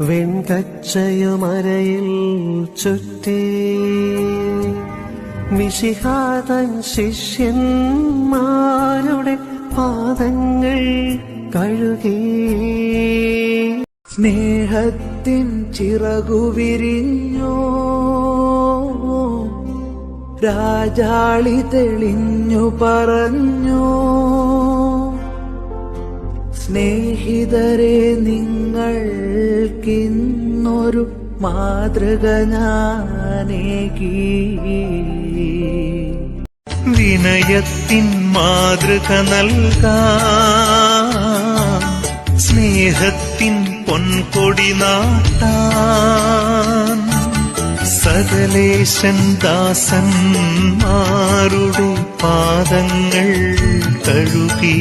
വെൺകച്ചയുമരയിൽ ചുറ്റി മിശിഹാതൻ ശിഷ്യന്മാരുടെ പാദങ്ങൾ കഴുകി. സ്നേഹത്തിൻ ചിറകു വിരിഞ്ഞോ? രാജാളി തെളിഞ്ഞു പറഞ്ഞു? സ്നേഹിതരെ നിങ്ങൾക്കിന്നൊരു മാതൃക ഞാനേകി വിനയത്തിൻ മാതൃക നൽകാം. സ്നേഹത്തിൻ പൊൻകൊടി നാട്ടാൻ സകലേശൻ ദാസന്മാരുടെ പാദങ്ങൾ കഴുകി.